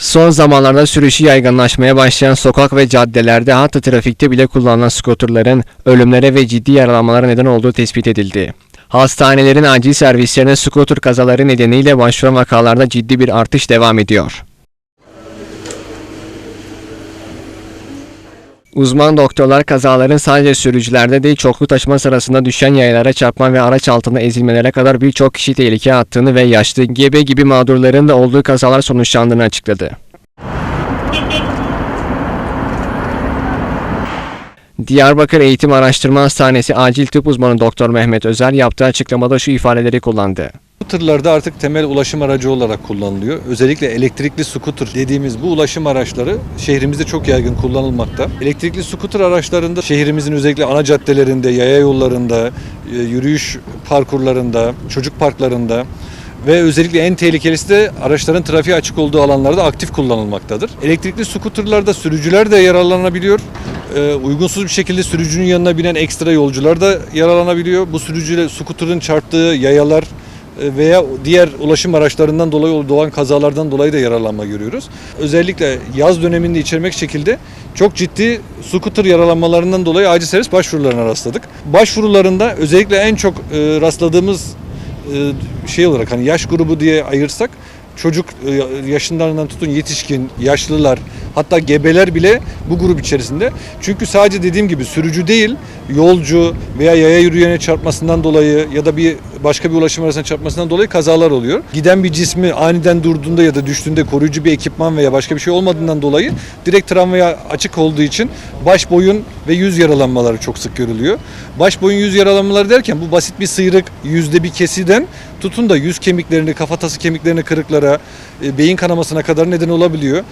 Son zamanlarda sürüşü yaygınlaşmaya başlayan sokak ve caddelerde hatta trafikte bile kullanılan skuterların ölümlere ve ciddi yaralanmalara neden olduğu tespit edildi. Hastanelerin acil servislerine skuter kazaları nedeniyle başvuran vakalarda ciddi bir artış devam ediyor. Uzman doktorlar kazaların sadece sürücülerde değil çoklu taşıma sırasında düşen yayalara çarpma ve araç altında ezilmelere kadar birçok kişi tehlikeye attığını ve yaşlı, gebe gibi mağdurların da olduğu kazalar sonuçlandığını açıkladı. Diyarbakır Eğitim Araştırma Hastanesi Acil Tıp Uzmanı Doktor Mehmet Özer yaptığı açıklamada şu ifadeleri kullandı. Scooter'larda artık temel ulaşım aracı olarak kullanılıyor. Özellikle elektrikli scooter dediğimiz bu ulaşım araçları şehrimizde çok yaygın kullanılmakta. Elektrikli scooter araçlarında şehrimizin özellikle ana caddelerinde, yaya yollarında, e, yürüyüş parkurlarında, çocuk parklarında ve özellikle en tehlikelisi de araçların trafiğe açık olduğu alanlarda aktif kullanılmaktadır. Elektrikli scooterlarda sürücüler de yararlanabiliyor. Ee, uygunsuz bir şekilde sürücünün yanına binen ekstra yolcular da yararlanabiliyor. Bu sürücüyle scooter'ın çarptığı yayalar e, veya diğer ulaşım araçlarından dolayı doğan kazalardan dolayı da yararlanma görüyoruz. Özellikle yaz döneminde içermek şekilde çok ciddi scooter yaralanmalarından dolayı acil servis başvurularına rastladık. Başvurularında özellikle en çok e, rastladığımız e, şey olarak hani yaş grubu diye ayırsak çocuk e, yaşından tutun yetişkin, yaşlılar hatta gebeler bile bu grup içerisinde. Çünkü sadece dediğim gibi sürücü değil yolcu veya yaya yürüyene çarpmasından dolayı ya da bir başka bir ulaşım aracına çarpmasından dolayı kazalar oluyor. Giden bir cismi aniden durduğunda ya da düştüğünde koruyucu bir ekipman veya başka bir şey olmadığından dolayı direkt travmaya açık olduğu için baş boyun ve yüz yaralanmaları çok sık görülüyor. Baş boyun yüz yaralanmaları derken bu basit bir sıyrık yüzde bir kesiden tutun da yüz kemiklerini, kafatası kemiklerini kırıklara, e, beyin kanamasına kadar neden olabiliyor.